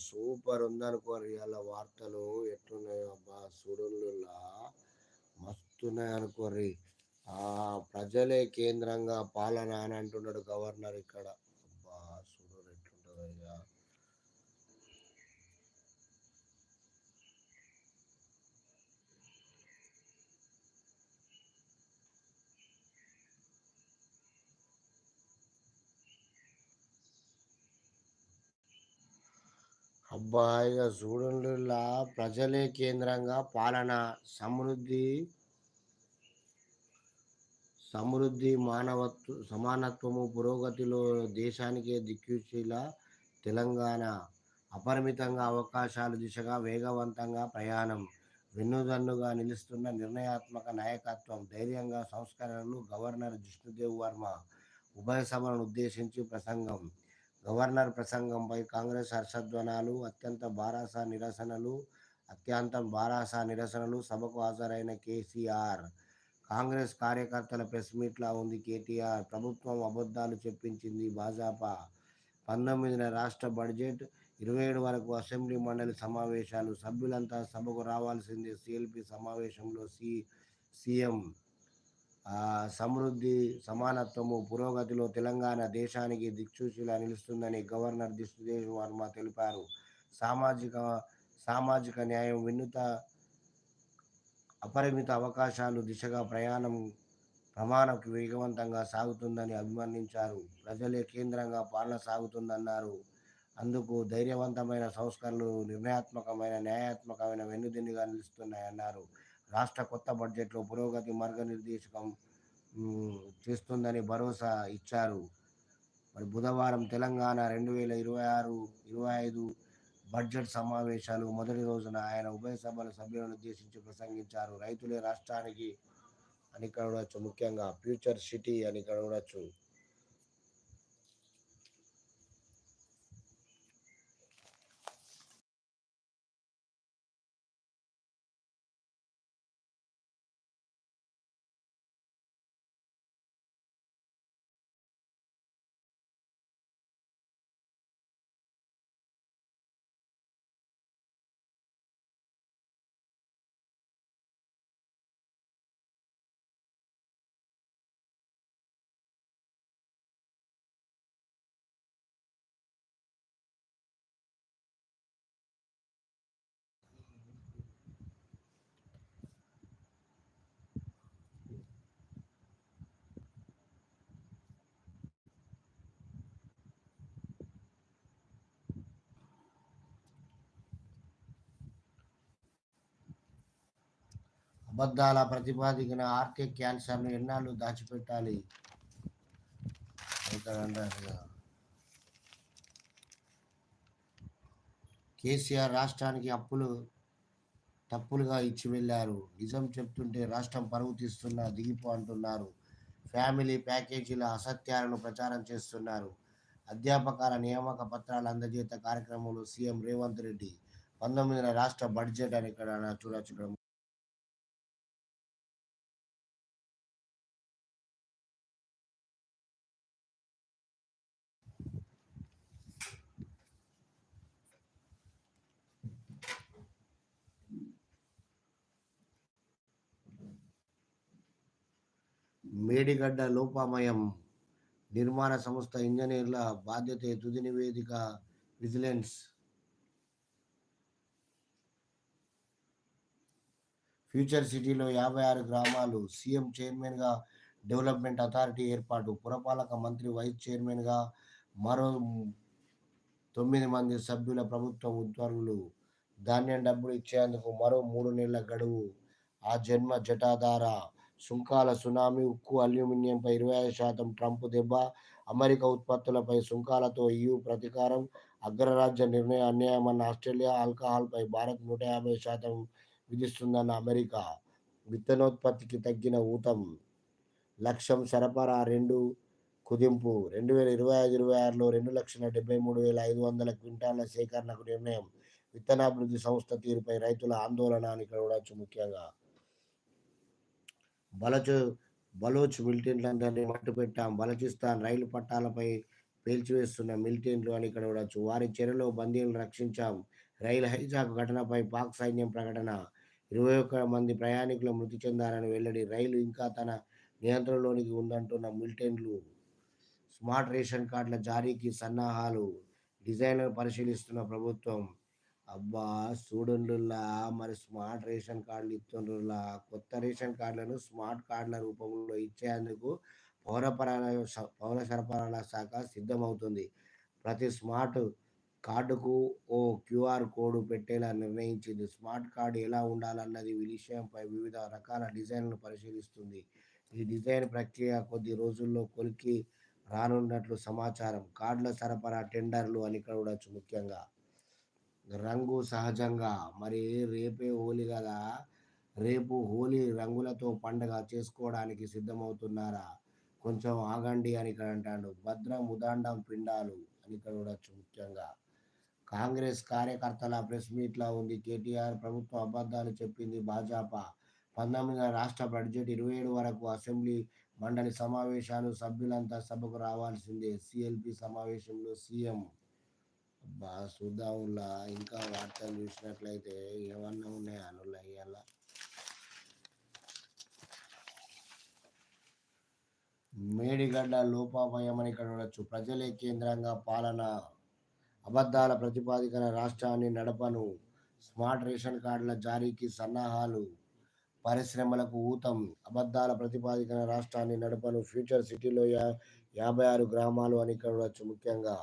Super ఉందనుకోరు ఇవాళ వార్తలు ఎట్లున్నాయో అబ్బా సుడుల్లా మస్తున్నాయి అనుకోరి ఆ ప్రజలే కేంద్రంగా పాలన అని అంటున్నాడు గవర్నర్ ఇక్కడ అబ్బా సుడు ఎట్లుంటుందో ఇక అబ్బా ఇక చూడండిలా ప్రజలే కేంద్రంగా పాలన సమృద్ధి సమృద్ధి మానవత్వ సమానత్వము పురోగతిలో దేశానికే దిక్కుచీల తెలంగాణ. అపరిమితంగా అవకాశాల దిశగా వేగవంతంగా ప్రయాణం వెన్నుదన్నుగా నిలుస్తున్న నిర్ణయాత్మక నాయకత్వం ధైర్యంగా సంస్కరణలు గవర్నర్ జిష్ణుదేవ్ వర్మ ఉభయ సభలను ఉద్దేశించి ప్రసంగం. గవర్నర్ ప్రసంగంపై కాంగ్రెస్ హర్షధ్వనాలు అత్యంత బారాస నిరసనలు అత్యంతం బారాస నిరసనలు సభకు హాజరైన కేసీఆర్. కాంగ్రెస్ కార్యకర్తల ప్రెస్ మీట్లా ఉంది కేటీఆర్. ప్రభుత్వం అబద్ధాలు చెప్పించింది భాజపా. పంతొమ్మిదిన రాష్ట్ర బడ్జెట్ ఇరవై ఏడు వరకు అసెంబ్లీ మండలి సమావేశాలు సభ్యులంతా సభకు రావాల్సిందే. సిఎల్పి సమావేశంలో సి సీఎం సమృద్ధి సమానత్వము పురోగతిలో తెలంగాణ దేశానికి దిక్సూచిలా నిలుస్తుందని గవర్నర్ దిష్ణుదేవ్ వర్మ తెలిపారు. సామాజిక సామాజిక న్యాయం వినూత అపరిమిత అవకాశాలు దిశగా ప్రయాణం ప్రమాణంకి వేగవంతంగా సాగుతుందని అభివర్ణించారు. ప్రజలే కేంద్రంగా పాలన సాగుతుందన్నారు. అందుకు ధైర్యవంతమైన సంస్కరణలు నిర్ణయాత్మకమైన న్యాయాత్మకమైన వెన్నుదిన్నుగా నిలుస్తున్నాయన్నారు. రాష్ట్ర కొత్త బడ్జెట్లో పురోగతి మార్గనిర్దేశకం చేస్తుందని భరోసా ఇచ్చారు. మరి బుధవారం తెలంగాణ రెండు వేల ఇరవై ఆరు ఇరవై ఐదు బడ్జెట్ సమావేశాలు మొదటి రోజున ఆయన ఉభయ సభల సభ్యులను ఉద్దేశించి ప్రసంగించారు. రైతులే రాష్ట్రానికి అని ఇక్కడ చూడవచ్చు ముఖ్యంగా ఫ్యూచర్ సిటీ అని ఇక్కడ చూడవచ్చు అబద్ధాల ప్రతిపాదికన ఆర్కే క్యాన్సర్ను ఎన్నాళ్ళు దాచిపెట్టాలి? కేసీఆర్ రాష్ట్రానికి అప్పులు తప్పులుగా ఇచ్చి వెళ్ళారు. నిజం చెప్తుంటే రాష్ట్రం పరువు తీస్తున్నా దిగిపో అంటున్నారు. ఫ్యామిలీ ప్యాకేజీల అసత్యాలను ప్రచారం చేస్తున్నారు. అధ్యాపకాల నియామక పత్రాల అందజేత కార్యక్రమంలో సీఎం రేవంత్ రెడ్డి. పంతొమ్మిదిన రాష్ట్ర బడ్జెట్ అని ఇక్కడ చూడొచ్చు మేడిగడ్డ లోపామయం నిర్మాణ సంస్థ ఇంజనీర్ల బాధ్యత తుది నివేదిక విజిలెన్స్. ఫ్యూచర్ సిటీలో యాభై ఆరు గ్రామాలు సీఎం చైర్మన్గా డెవలప్మెంట్ అథారిటీ ఏర్పాటు పురపాలక మంత్రి వైస్ చైర్మన్గా మరో తొమ్మిది మంది సభ్యుల ప్రభుత్వ ఉద్యోగులు ధాన్యం డబ్బులు ఇచ్చేందుకు మరో మూడు నెలల గడువు. ఆ జన్మ జటాధార సుంకాల సునామీ ఉక్కు అల్యూమినియంపై ఇరవై ఐదు శాతం ట్రంప్ దెబ్బ అమెరికా ఉత్పత్తులపై సుంకాలతో ఇయు ప్రతీకారం అగ్రరాజ్య నిర్ణయ అన్యాయమన్న ఆస్ట్రేలియా ఆల్కహాల్పై భారత్ నూట యాభై శాతం విధిస్తుందన్న అమెరికా. విత్తనోత్పత్తికి తగ్గిన ఊతం లక్ష్యం సరఫరా రెండు కుదింపు రెండు వేల ఇరవై ఐదు ఇరవై ఆరులో రెండు లక్షల డెబ్బై మూడు వేల ఐదు వందల క్వింటాల సేకరణకు నిర్ణయం. విత్తనాభివృద్ధి సంస్థ తీరుపై రైతుల ఆందోళన అని ఇక్కడ చూడవచ్చు ముఖ్యంగా బలచ్ బలోచ్ మిలిటెంట్లందరినీ మట్టు పెట్టాం బలచిస్తాన్ రైలు పట్టాలపై పేల్చివేస్తున్న మిలిటెంట్లు అని ఇక్కడ చూడవచ్చు వారి చెరలో బందీలను రక్షించాం. రైలు హైజాక్ ఘటనపై పాక్ సైన్యం ప్రకటన. ఇరవై ఒక్క మంది ప్రయాణికులు మృతి చెందారని వెల్లడి రైలు ఇంకా తన నియంత్రణలోనికి ఉందంటున్న మిలిటెంట్లు స్మార్ట్ రేషన్ కార్డుల జారీకి సన్నాహాలు. డిజైనర్ పరిశీలిస్తున్న ప్రభుత్వం. అబ్బా! స్టూడెంట్లా మరి స్మార్ట్ రేషన్ కార్డులు ఇస్తుండ్రులా కొత్త రేషన్ కార్డులను స్మార్ట్ కార్డుల రూపంలో ఇచ్చేందుకు పౌరపరాల పౌర సరఫరాల శాఖ సిద్ధమవుతుంది. ప్రతి స్మార్ట్ కార్డుకు ఓ క్యూఆర్ కోడ్ పెట్టేలా నిర్ణయించింది. స్మార్ట్ కార్డు ఎలా ఉండాలన్నది విషయంపై వివిధ రకాల డిజైన్లను పరిశీలిస్తుంది. ఈ డిజైన్ ప్రక్రియ కొద్ది రోజుల్లో కొలికి రానున్నట్లు సమాచారం. కార్డుల సరఫరా టెండర్లు అని ఇక్కడ ముఖ్యంగా. రంగు సహజంగా. మరి రేపే హోలీ కదా. రేపు హోలీ రంగులతో పండగ చేసుకోవడానికి సిద్ధమవుతున్నారా? కొంచెం ఆగండి అని ఇక్కడ అంటాడు. భద్రం ఉదాండం పిండాలు అని ఇక్కడ చూడొచ్చు ముఖ్యంగా. కాంగ్రెస్ కార్యకర్తల ప్రెస్ మీట్లా ఉంది. కేటీఆర్ ప్రభుత్వ అబద్ధాలు చెప్పింది భాజపా. పంతొమ్మిది రాష్ట్ర బడ్జెట్ ఇరవై ఏడు వరకు అసెంబ్లీ మండలి సమావేశాలు సభ్యులంతా సభకు రావాల్సిందే. సిఎల్పి సమావేశంలో సీఎం అబ్బా చూద్దాంలా ఇంకా వార్తలు చూసినట్లయితే ఏమన్నా ఉన్నాయా అనులా ఇవాళ మేడిగడ్డ లోపాభయమని ఇక్కడ చూడొచ్చు ప్రజలే కేంద్రంగా పాలన అబద్ధాల ప్రతిపాదికన రాష్ట్రాన్ని నడపను స్మార్ట్ రేషన్ కార్డుల జారీకి సన్నాహాలు పరిశ్రమలకు ఊతం అబద్ధాల ప్రతిపాదికన రాష్ట్రాన్ని నడపను ఫ్యూచర్ సిటీలో యా యాభై ఆరు గ్రామాలు అని ఇక్కడ చూడొచ్చు ముఖ్యంగా.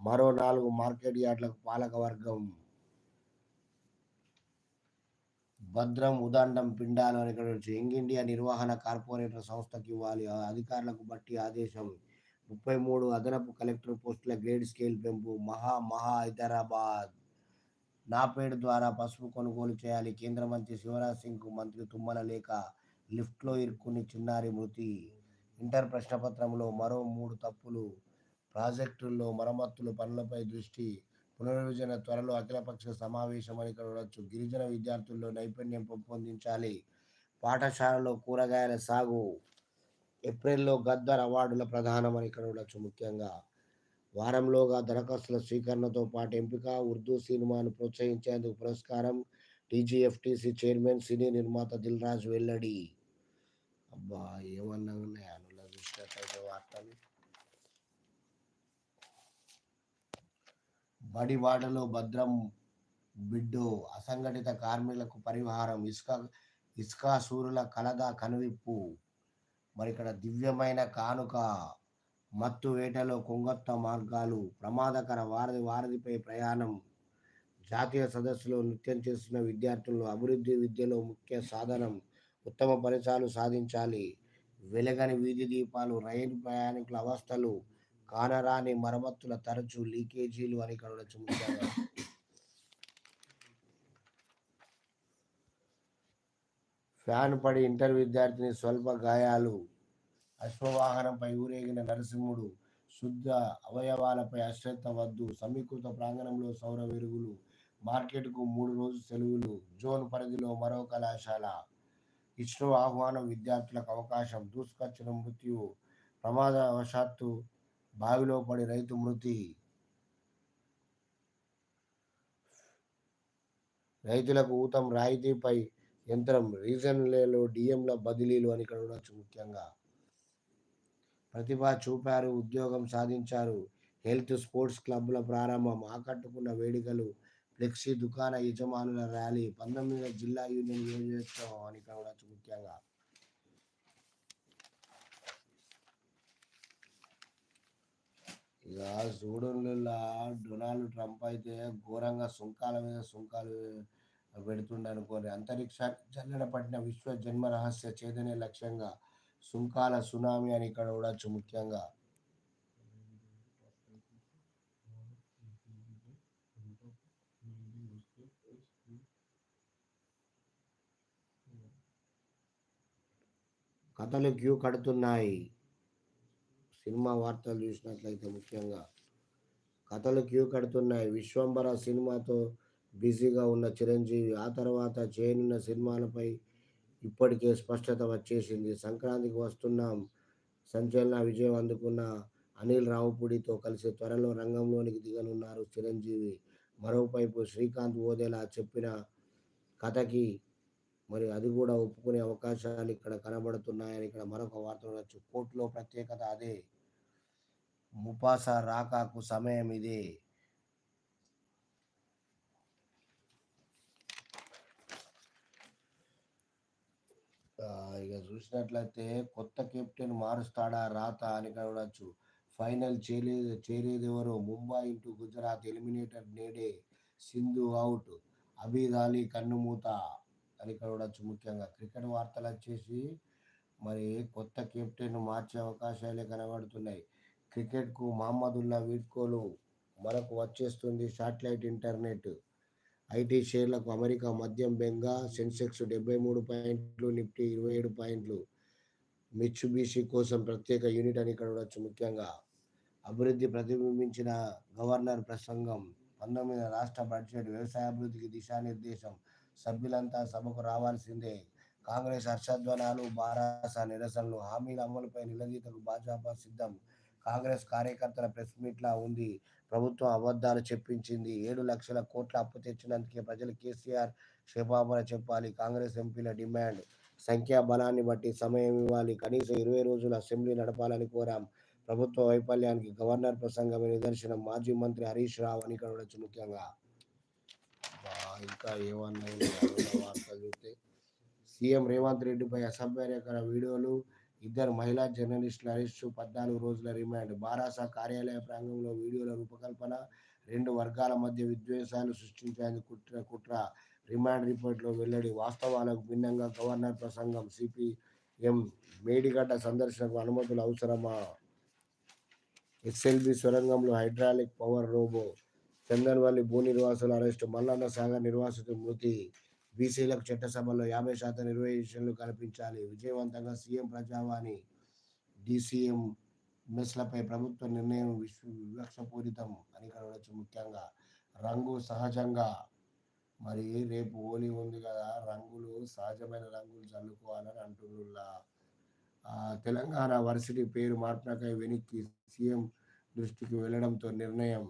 మరో నాలుగు మార్కెట్ యార్డ్లకు పాలకవర్గం భద్రం ఉదండం పిండాలు అని ఇక్కడ యంగ్ ఇండియా నిర్వహణ కార్పొరేటర్ సంస్థకి ఇవ్వాలి. అధికారులకు బట్టి ఆదేశం. ముప్పై మూడు అదనపు కలెక్టర్ పోస్టుల గ్రేడ్ స్కేల్ పెంపు. మహా మహా హైదరాబాద్. నాపేడ్ ద్వారా పసుపు కొనుగోలు చేయాలి. కేంద్ర మంత్రి శివరాజ్ సింగ్కు మంత్రి తుమ్మల లేఖ. లిఫ్ట్లో ఇరుక్కుని చిన్నారి మృతి. ఇంటర్ ప్రశ్నపత్రంలో మరో మూడు తప్పులు. ప్రాజెక్టుల్లో మరమ్మతులు పనులపై దృష్టి పునర్విభజన త్వరలో అఖిలపక్ష సమావేశం అని ఇక్కడ గిరిజన విద్యార్థుల్లో నైపుణ్యం పెంపొందించాలి. పాఠశాలలో కూరగాయల సాగు ఏప్రిల్లో గద్దర్ అవార్డుల ప్రధానం అని ఇక్కడ ముఖ్యంగా. వారంలోగా దరఖాస్తుల స్వీకరణతో పాటు ఎంపిక ఉర్దూ సినిమాను ప్రోత్సహించేందుకు పురస్కారం టీజీఎఫ్టీసీ చైర్మన్ సినీ నిర్మాత దిల్ రాజు వెల్లడి. అబ్బా ఏమన్నా ఉన్నాయా? అనుల చూసినట్లయితే వార్తలు. బడివాడలో భద్రం బిడ్డో అసంఘటిత కార్మికులకు పరిహారం ఇసుక ఇస్కాసూరుల కలద కనువిప్పు. మరి ఇక్కడ దివ్యమైన కానుక మత్తు వేటలో కొంగొత్త మార్గాలు ప్రమాదకర వారధి వారధిపై ప్రయాణం. జాతీయ సదస్సులో నృత్యం చేస్తున్న విద్యార్థులు అభివృద్ధి విద్యలో ముఖ్య సాధనం ఉత్తమ ఫలితాలు సాధించాలి. వెలగని వీధి దీపాలు రైలు ప్రయాణికుల అవస్థలు కానరాని మరమ్మతుల తరచు లీకేజీలు అని ఇక్కడ ఉండొచ్చు ముఖ్యంగా ఫ్యాన్ పడి ఇంటర్ విద్యార్థిని స్వల్ప గాయాలు. అశ్వవాహనంపై ఊరేగిన నరసింహుడు శుద్ధ అవయవాలపై అశ్రద్ధ వద్దు. సమీకృత ప్రాంగణంలో సౌర వెలుగులు మార్కెట్కు మూడు రోజు సెలవులు జోన్ పరిధిలో మరో కళాశాల. ఇస్రో ఆహ్వానం విద్యార్థులకు అవకాశం. దూసుకొచ్చిన మృత్యు ప్రమాదవశాత్తు బావిలో పడి రైతు మృతి. రైతులకు ఊతం రాయితీపై యంత్రం రీజన్లలో డిఎంల బదిలీలు అని ఇక్కడ ఉండొచ్చు ముఖ్యంగా. ప్రతిభ చూపారు ఉద్యోగం సాధించారు. హెల్త్ స్పోర్ట్స్ క్లబ్ల ప్రారంభం ఆకట్టుకున్న వేడుకలు ఫ్లెక్సీ దుకాణ యజమానుల ర్యాలీ పంతొమ్మిది జిల్లా యూనియన్ యోజనోత్సవం అని ఇక్కడ ఉండొచ్చు ముఖ్యంగా. ఇక చూడండిలా డొనాల్డ్ ట్రంప్ అయితే ఘోరంగా సుంకాల మీద సుంకాలు పెడుతుండ అనుకోని అంతరిక్షానికి జల్లెడ పట్టిన విశ్వ జన్మ రహస్య చేదనే లక్ష్యంగా సుంకాల సునామీ అని ఇక్కడ చూడొచ్చు ముఖ్యంగా. కథలు క్యూ కడుతున్నాయి. సినిమా వార్తలు చూసినట్లయితే ముఖ్యంగా కథలు క్యూ కడుతున్నాయి. విశ్వంబర సినిమాతో బిజీగా ఉన్న చిరంజీవి ఆ తర్వాత చేయనున్న సినిమాలపై ఇప్పటికే స్పష్టత వచ్చేసింది. సంక్రాంతికి వస్తున్నాం సంచలన విజయం అందుకున్న అనిల్ రావుపూడితో కలిసి త్వరలో రంగంలోనికి దిగనున్నారు చిరంజీవి. మరోవైపు శ్రీకాంత్ ఓదేలా చెప్పిన కథకి మరి అది కూడా ఒప్పుకునే అవకాశాలు ఇక్కడ కనబడుతున్నాయని ఇక్కడ మరొక వార్త ఉండొచ్చు కోర్టులో ప్రత్యేకత అదే. ముపాస రాకాకు సమయం ఇదే. ఇక చూసినట్లయితే కొత్త కెప్టెన్ మారుస్తాడా రాత అని చూడవచ్చు ఫైనల్ చేరేది చేరేది ఎవరు ముంబై ఇంటూ గుజరాత్ ఎలిమినేటర్ నేడే సింధు అవుట్. అబీద్ కన్నుమూత అని చూడవచ్చు ముఖ్యంగా. క్రికెట్ వార్తలు వచ్చేసి మరి కొత్త కెప్టెన్ మార్చే అవకాశాలే కనబడుతున్నాయి. క్రికెట్కు మహమ్మదుల్లా వీడ్కోలు మనకు వచ్చేస్తుంది శాటిలైట్ ఇంటర్నెట్. ఐటీ షేర్లకు అమెరికా మద్యం బెంగా సెన్సెక్స్ డెబ్బై మూడు పాయింట్లు నిఫ్టీ ఇరవై ఏడు పాయింట్లు. మిచ్చుబీసీ కోసం ప్రత్యేక యూనిట్ అని ఇక్కడ ఉండొచ్చు ముఖ్యంగా. అభివృద్ధి ప్రతిబింబించిన గవర్నర్ ప్రసంగం పంతొమ్మిది రాష్ట్ర బడ్జెట్ వ్యవసాయ అభివృద్ధికి దిశానిర్దేశం సభ్యులంతా సభకు రావాల్సిందే. కాంగ్రెస్ హర్షధ్వనాలు బారాస నిరసనలు హామీల అమలుపై నిలదీతకు భాజపా సిద్ధం. కాంగ్రెస్ కార్యకర్తల ప్రెస్ మీట్లా ఉంది. ప్రభుత్వం అబద్ధాలు చెప్పించింది. ఏడు లక్షల కోట్ల అప్పు తెచ్చినందుకే ప్రజలు కేసీఆర్ క్షేపాపణ చెప్పాలి. కాంగ్రెస్ ఎంపీల డిమాండ్. సంఖ్యా బలాన్ని బట్టి సమయం ఇవ్వాలి. కనీసం ఇరవై రోజులు అసెంబ్లీ నడపాలని కోరాం. ప్రభుత్వ వైఫల్యానికి గవర్నర్ ప్రసంగమే నిదర్శనం. మాజీ మంత్రి హరీష్ రావు అని ఇక్కడ ఉండొచ్చు ముఖ్యంగా. ఇంకా ఏమన్నా వార్తలు చూస్తే? సీఎం రేవంత్ రెడ్డిపై అసభ్యకర వీడియోలు ఇద్దరు మహిళా జర్నలిస్టుల అరెస్టు పద్నాలుగు రోజుల రిమాండ్. బారాసా కార్యాలయ ప్రాంగంలో వీడియోల రూపకల్పన రెండు వర్గాల మధ్య విద్వేషాలు సృష్టించేందుకు కుట్ర కుట్ర రిమాండ్ రిపోర్ట్లో వెల్లడి. వాస్తవాలకు భిన్నంగా గవర్నర్ ప్రసంగం సిపిఎం మేడిగడ్డ సందర్శనకు అనుమతులు అవసరమా? ఎస్ఎల్బి సొరంగంలో హైడ్రాలిక్ పవర్ రోబో చందన్వల్లి భూ నిర్వాసుల అరెస్టు మల్లన్న సాగర్ నిర్వాసితుల మృతి బీసీలకు చట్టసభలో యాభై శాతం రిజర్వేషన్లు కల్పించాలి. విజయవంతంగా సీఎం ప్రజావాణి డీసీఎం మెస్లపై ప్రభుత్వ నిర్ణయం విశ్వ వివక్షపూరితం అని కనవచ్చు ముఖ్యంగా. రంగు సహజంగా మరి రేపు హోలీ ఉంది కదా రంగులు సహజమైన రంగులు చల్లుకోవాలని అంటున్నా తెలంగాణ వర్సిటీ పేరు మార్పునకై వెనక్కి సీఎం దృష్టికి వెళ్ళడంతో నిర్ణయం